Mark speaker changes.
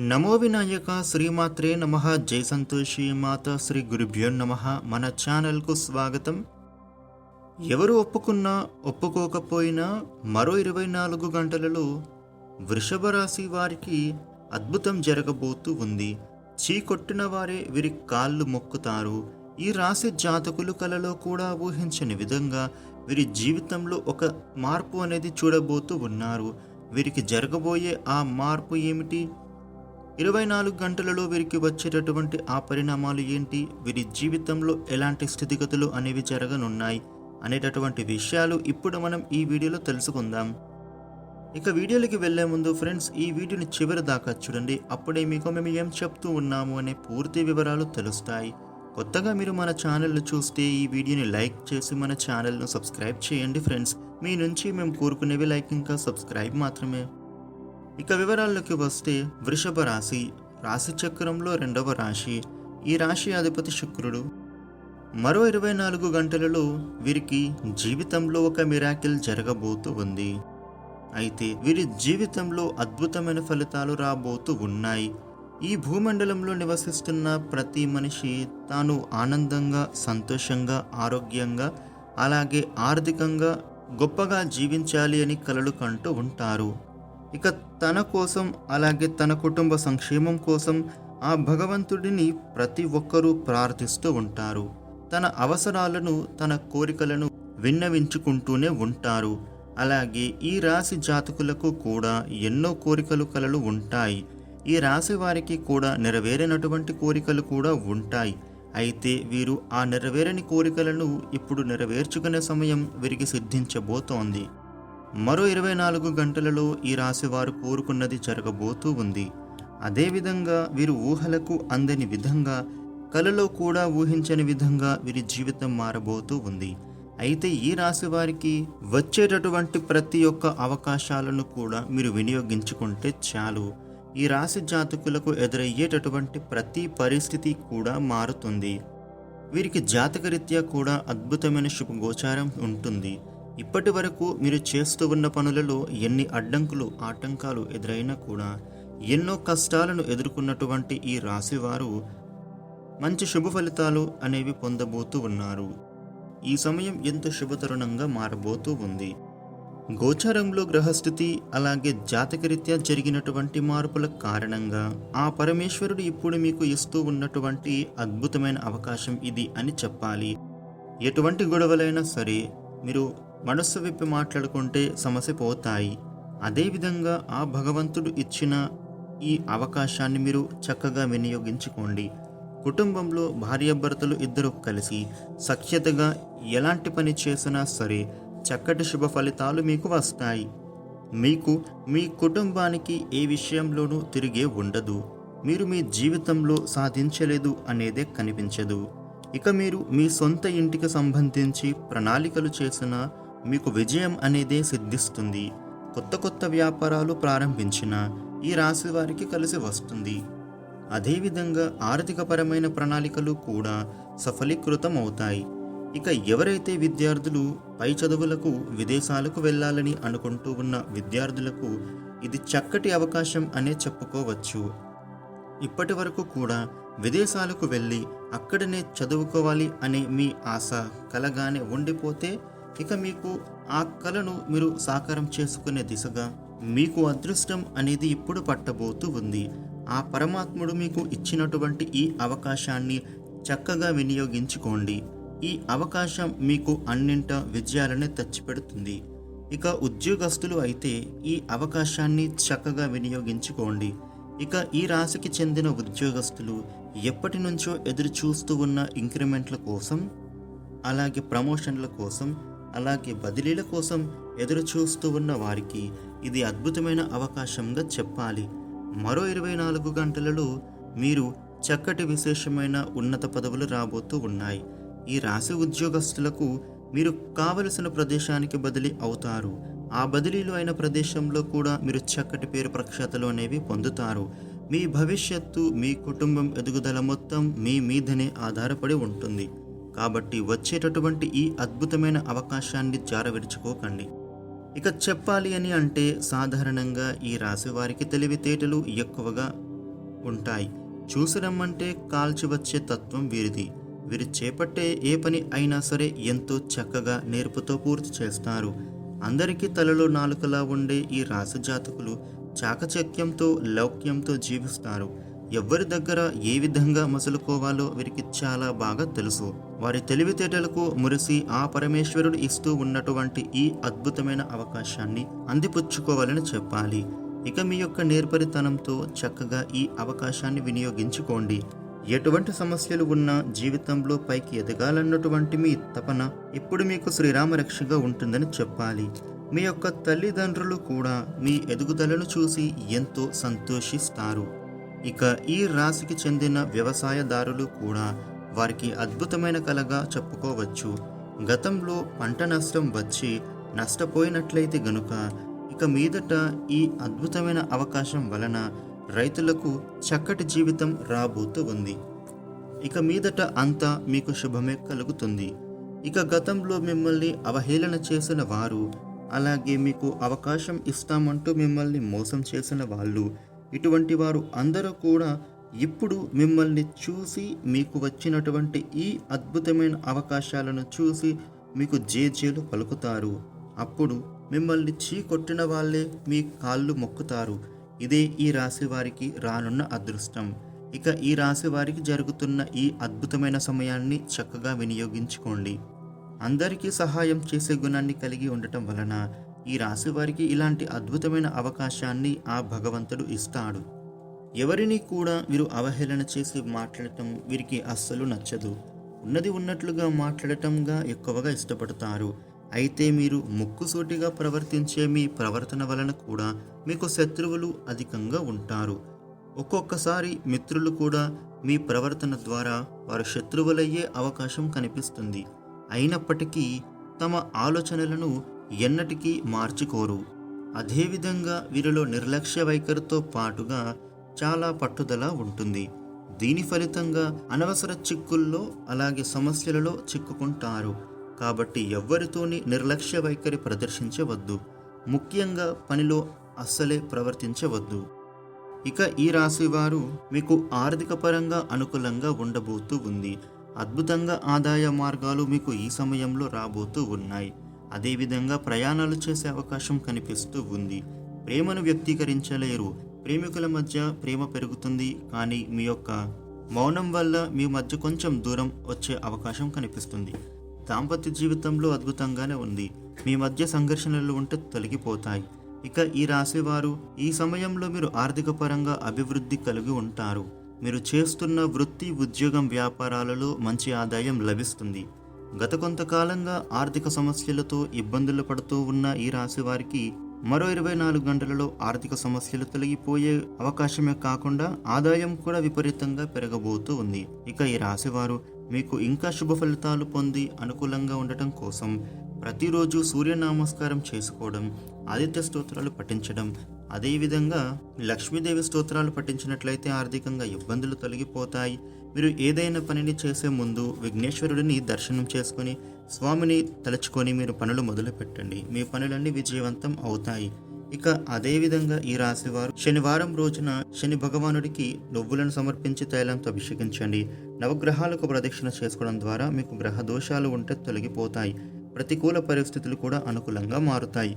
Speaker 1: నమో వినాయక శ్రీమాత్రే నమ. జై సంతోషి మాత శ్రీ గురుభ్యో నమ. మన ఛానల్కు స్వాగతం. ఎవరు ఒప్పుకున్నా ఒప్పుకోకపోయినా మరో ఇరవై నాలుగు గంటలలో వృషభ రాశి వారికి అద్భుతం జరగబోతూ ఉంది. చీకొట్టిన వారే వీరి కాళ్ళు మొక్కుతారు. ఈ రాశి జాతకులు కలలో కూడా ఊహించని విధంగా వీరి జీవితంలో ఒక మార్పు అనేది చూడబోతూ ఉన్నారు. వీరికి జరగబోయే ఆ మార్పు ఏమిటి? ఇరవై నాలుగు గంటలలో వీరికి వచ్చేటటువంటి ఆ పరిణామాలు ఏంటి? వీరి జీవితంలో ఎలాంటి స్థితిగతులు అనేవి జరగనున్నాయి అనేటటువంటి విషయాలు ఇప్పుడు మనం ఈ వీడియోలో తెలుసుకుందాం. ఇక వీడియోలకి వెళ్ళే ముందు ఫ్రెండ్స్ ఈ వీడియోని చివరి దాకా చూడండి. అప్పుడే మీకు మేము ఏం చెప్తూ ఉన్నాము అనే పూర్తి వివరాలు తెలుస్తాయి. కొత్తగా మీరు మన ఛానల్ను చూస్తే ఈ వీడియోని లైక్ చేసి మన ఛానల్ను సబ్స్క్రైబ్ చేయండి ఫ్రెండ్స్. మీ నుంచి మేము కోరుకునేవి లైక్ ఇంకా సబ్స్క్రైబ్ మాత్రమే. ఇక వివరాల్లోకి వస్తే వృషభ రాశి రాశి చక్రంలో రెండవ రాశి ఈ రాశి అధిపతి శుక్రుడు. మరో ఇరవై నాలుగు గంటలలో వీరికి జీవితంలో ఒక మిరాకిల్ జరగబోతూ ఉంది. అయితే వీరి జీవితంలో అద్భుతమైన ఫలితాలు రాబోతూ ఉన్నాయి. ఈ భూమండలంలో నివసిస్తున్న ప్రతి మనిషి తాను ఆనందంగా సంతోషంగా ఆరోగ్యంగా అలాగే ఆర్థికంగా గొప్పగా జీవించాలి అని కలలు కంటూ ఉంటారు. ఇక తన కోసం అలాగే తన కుటుంబ సంక్షేమం కోసం ఆ భగవంతుడిని ప్రతి ఒక్కరూ ప్రార్థిస్తూ ఉంటారు. తన అవసరాలను తన కోరికలను విన్నవించుకుంటూనే ఉంటారు. అలాగే ఈ రాశి జాతకులకు కూడా ఎన్నో కోరికలు కలలు ఉంటాయి. ఈ రాశి వారికి కూడా నెరవేరినటువంటి కోరికలు కూడా ఉంటాయి. అయితే వీరు ఆ నెరవేరని కోరికలను ఇప్పుడు నెరవేర్చుకునే సమయం వీరికి సిద్ధించబోతోంది. మరో ఇరవై నాలుగు గంటలలో ఈ రాశి వారు కోరుకున్నది జరగబోతూ ఉంది. అదేవిధంగా వీరు ఊహలకు అందని విధంగా కలలో కూడా ఊహించని విధంగా వీరి జీవితం మారబోతూ ఉంది. అయితే ఈ రాశి వారికి వచ్చేటటువంటి ప్రతి ఒక్క అవకాశాలను కూడా మీరు వినియోగించుకుంటే చాలు. ఈ రాశి జాతకులకు ఎదురయ్యేటటువంటి ప్రతి పరిస్థితి కూడా మారుతుంది. వీరికి జాతకరీత్యా కూడా అద్భుతమైన శుభగోచారం ఉంటుంది. ఇప్పటి వరకు మీరు చేస్తూ ఉన్న పనులలో ఎన్ని అడ్డంకులు ఆటంకాలు ఎదురైనా కూడా ఎన్నో కష్టాలను ఎదుర్కొన్నటువంటి ఈ రాశివారు మంచి శుభ ఫలితాలు అనేవి పొందబోతూ ఉన్నారు. ఈ సమయం ఎంతో శుభతరుణంగా మారబోతూ ఉంది. గోచారంలో గ్రహస్థితి అలాగే జాతకరీత్యా జరిగినటువంటి మార్పుల కారణంగా ఆ పరమేశ్వరుడు ఇప్పుడు మీకు ఇస్తూ ఉన్నటువంటి అద్భుతమైన అవకాశం ఇది అని చెప్పాలి. ఎటువంటి గొడవలైనా సరే మీరు మనస్సు విప్పి మాట్లాడుకుంటే సమస్య పోతాయి. అదేవిధంగా ఆ భగవంతుడు ఇచ్చిన ఈ అవకాశాన్ని మీరు చక్కగా వినియోగించుకోండి. కుటుంబంలో భార్యాభర్తలు ఇద్దరు కలిసి సఖ్యతగా ఎలాంటి పని చేసినా సరే చక్కటి శుభ ఫలితాలు మీకు వస్తాయి. మీకు మీ కుటుంబానికి ఏ విషయంలోనూ తిరిగే ఉండదు. మీరు మీ జీవితంలో సాధించలేదు అనేదే కనిపించదు. ఇక మీరు మీ సొంత ఇంటికి సంబంధించి ప్రణాళికలు చేసిన మీకు విజయం అనేదే సిద్ధిస్తుంది. కొత్త కొత్త వ్యాపారాలు ప్రారంభించిన ఈ రాశి వారికి కలిసి వస్తుంది. అదేవిధంగా ఆర్థికపరమైన ప్రణాళికలు కూడా సఫలీకృతం అవుతాయి ఇక ఎవరైతే విద్యార్థులు పై చదువులకు విదేశాలకు వెళ్ళాలని అనుకుంటూ ఉన్న విద్యార్థులకు ఇది చక్కటి అవకాశం అనే చెప్పుకోవచ్చు. ఇప్పటి వరకు కూడా విదేశాలకు వెళ్ళి అక్కడనే చదువుకోవాలి అనే మీ ఆశ కలగానే ఉండిపోతే ఇక మీకు ఆ కలను మీరు సాకారం చేసుకునే దిశగా మీకు అదృష్టం అనేది ఇప్పుడు పట్టబోతూ ఉంది. ఆ పరమాత్ముడు మీకు ఇచ్చినటువంటి ఈ అవకాశాన్ని చక్కగా వినియోగించుకోండి. ఈ అవకాశం మీకు అన్నింట విజయాలనే తెచ్చిపెడుతుంది. ఇక ఉద్యోగస్తులు అయితే ఈ అవకాశాన్ని చక్కగా వినియోగించుకోండి. ఇక ఈ రాశికి చెందిన ఉద్యోగస్తులు ఎప్పటి నుంచో ఎదురు చూస్తూ ఉన్న ఇంక్రిమెంట్ల కోసం అలాగే ప్రమోషన్ల కోసం అలాగే బదిలీల కోసం ఎదురు చూస్తూ ఉన్న వారికి ఇది అద్భుతమైన అవకాశంగా చెప్పాలి. మరో ఇరవై నాలుగు గంటలలో మీరు చక్కటి విశేషమైన ఉన్నత పదవులు రాబోతూ ఉన్నాయి. ఈ రాశి ఉద్యోగస్తులకు మీరు కావలసిన ప్రదేశానికి బదిలీ అవుతారు. ఆ బదిలీలు అయిన ప్రదేశంలో కూడా మీరు చక్కటి పేరు ప్రఖ్యాతలు అనేవి పొందుతారు. మీ భవిష్యత్తు మీ కుటుంబం ఎదుగుదల మొత్తం మీ మీదనే ఆధారపడి ఉంటుంది. కాబట్టి వచ్చేటటువంటి ఈ అద్భుతమైన అవకాశాన్ని జారవిడుచుకోకండి. ఇక చెప్పాలి అని అంటే సాధారణంగా ఈ రాశి వారికి తెలివితేటలు ఎక్కువగా ఉంటాయి. చూసి రమ్మంటే కాల్చి వచ్చే తత్వం వీరిది. వీరు చేపట్టే ఏ పని అయినా సరే ఎంతో చక్కగా నేర్పుతో పూర్తి చేస్తారు. అందరికీ తలలో నాలుకలా ఉండే ఈ రాశి జాతకులు చాకచక్యంతో లౌక్యంతో జీవిస్తారు. ఎవ్వరి దగ్గర ఏ విధంగా మసులుకోవాలో వీరికి చాలా బాగా తెలుసు. వారి తెలివితేటలకు మురిసి ఆ పరమేశ్వరుడు ఇస్తూ ఉన్నటువంటి ఈ అద్భుతమైన అవకాశాన్ని అందిపుచ్చుకోవాలని చెప్పాలి. ఇక మీ యొక్క నేర్పరితనంతో చక్కగా ఈ అవకాశాన్ని వినియోగించుకోండి. ఎటువంటి సమస్యలు ఉన్నా జీవితంలో పైకి ఎదగాలన్నటువంటి మీ తపన ఇప్పుడు మీకు శ్రీరామరక్షగా ఉంటుందని చెప్పాలి. మీ యొక్క తల్లిదండ్రులు కూడా మీ ఎదుగుదలను చూసి ఎంతో సంతోషిస్తారు. ఇక ఈ రాశికి చెందిన వ్యవసాయదారులు కూడా వారికి అద్భుతమైన కలగా చెప్పుకోవచ్చు. గతంలో పంట నష్టం వచ్చి నష్టపోయినట్లయితే గనుక ఇక మీదట ఈ అద్భుతమైన అవకాశం వలన రైతులకు చక్కటి జీవితం రాబోతూ ఉంది. ఇక మీదట అంతా మీకు శుభమే కలుగుతుంది. ఇక గతంలో మిమ్మల్ని అవహేళన చేసిన వారు అలాగే మీకు అవకాశం ఇస్తామంటూ మిమ్మల్ని మోసం చేసిన వాళ్ళు ఇటువంటి వారు అందరూ కూడా ఇప్పుడు మిమ్మల్ని చూసి మీకు వచ్చినటువంటి ఈ అద్భుతమైన అవకాశాలను చూసి మీకు జేజేలు పలుకుతారు. అప్పుడు మిమ్మల్ని చీకొట్టిన వాళ్ళే మీ కాళ్ళు మొక్కుతారు. ఇదే ఈ రాశి వారికి రానున్న అదృష్టం. ఇక ఈ రాశి వారికి జరుగుతున్న ఈ అద్భుతమైన సమయాన్ని చక్కగా వినియోగించుకోండి. అందరికీ సహాయం చేసే గుణాన్ని కలిగి ఉండటం వలన ఈ రాశి వారికి ఇలాంటి అద్భుతమైన అవకాశాన్ని ఆ భగవంతుడు ఇస్తాడు. ఎవరిని కూడా వీరు అవహేళన చేసి మాట్లాడటం వీరికి అస్సలు నచ్చదు. ఉన్నది ఉన్నట్లుగా మాట్లాడటంగా ఎక్కువగా ఇష్టపడతారు. అయితే మీరు ముక్కుసూటిగా ప్రవర్తించే మీ ప్రవర్తన వలన కూడా మీకు శత్రువులు అధికంగా ఉంటారు. ఒక్కొక్కసారి మిత్రులు కూడా మీ ప్రవర్తన ద్వారా వారు శత్రువులయ్యే అవకాశం కనిపిస్తుంది. అయినప్పటికీ తమ ఆలోచనలను ఎన్నటికీ మార్చుకోరు. అదేవిధంగా వీరిలో నిర్లక్ష్య వైఖరితో పాటుగా చాలా పట్టుదల ఉంటుంది. దీని ఫలితంగా అనవసర చిక్కుల్లో అలాగే సమస్యలలో చిక్కుకుంటారు. కాబట్టి ఎవ్వరితోని నిర్లక్ష్య వైఖరి ప్రదర్శించవద్దు. ముఖ్యంగా పనిలో అస్సలే ప్రవర్తించవద్దు. ఇక ఈ రాశివారు మీకు ఆర్థిక పరంగా అనుకూలంగా ఉండబోతూ ఉంది. అద్భుతంగా ఆదాయ మార్గాలు మీకు ఈ సమయంలో రాబోతూ ఉన్నాయి. అదేవిధంగా ప్రయాణాలు చేసే అవకాశం కనిపిస్తూ ఉంది. ప్రేమను వ్యక్తీకరించలేరు. ప్రేమికుల మధ్య ప్రేమ పెరుగుతుంది. కానీ మీ యొక్క మౌనం వల్ల మీ మధ్య కొంచెం దూరం వచ్చే అవకాశం కనిపిస్తుంది. దాంపత్య జీవితంలో అద్భుతంగానే ఉంది. మీ మధ్య సంఘర్షణలు ఉంటే తొలగిపోతాయి. ఇక ఈ రాశివారు ఈ సమయంలో మీరు ఆర్థిక పరంగా అభివృద్ధి కలిగి ఉంటారు. మీరు చేస్తున్న వృత్తి ఉద్యోగం వ్యాపారాలలో మంచి ఆదాయం లభిస్తుంది. గత కొంతకాలంగా ఆర్థిక సమస్యలతో ఇబ్బందులు పడుతూ ఉన్న ఈ రాశి వారికి మరో ఇరవై నాలుగు గంటలలో ఆర్థిక సమస్యలు తొలగిపోయే అవకాశమే కాకుండా ఆదాయం కూడా విపరీతంగా పెరగబోతూ ఉంది. ఇక ఈ రాశివారు మీకు ఇంకా శుభ ఫలితాలు పొంది అనుకూలంగా ఉండటం కోసం ప్రతిరోజు సూర్య నమస్కారం చేసుకోవడం ఆదిత్య స్తోత్రాలు పఠించడం అదేవిధంగా లక్ష్మీదేవి స్తోత్రాలు పఠించినట్లయితే ఆర్థికంగా ఇబ్బందులు తొలగిపోతాయి. మీరు ఏదైనా పనిని చేసే ముందు విఘ్నేశ్వరుడిని దర్శనం చేసుకొని స్వామిని తలుచుకొని మీరు పనులు మొదలు పెట్టండి మీ పనులన్నీ విజయవంతం అవుతాయి. ఇక అదేవిధంగా ఈ రాశివారు శనివారం రోజున శని భగవానుడికి నువ్వులను సమర్పించి తైలంతో అభిషేకించండి. నవగ్రహాలకు ప్రదక్షిణ చేసుకోవడం ద్వారా మీకు గ్రహ దోషాలు ఉంటే తొలగిపోతాయి. ప్రతికూల పరిస్థితులు కూడా అనుకూలంగా మారుతాయి.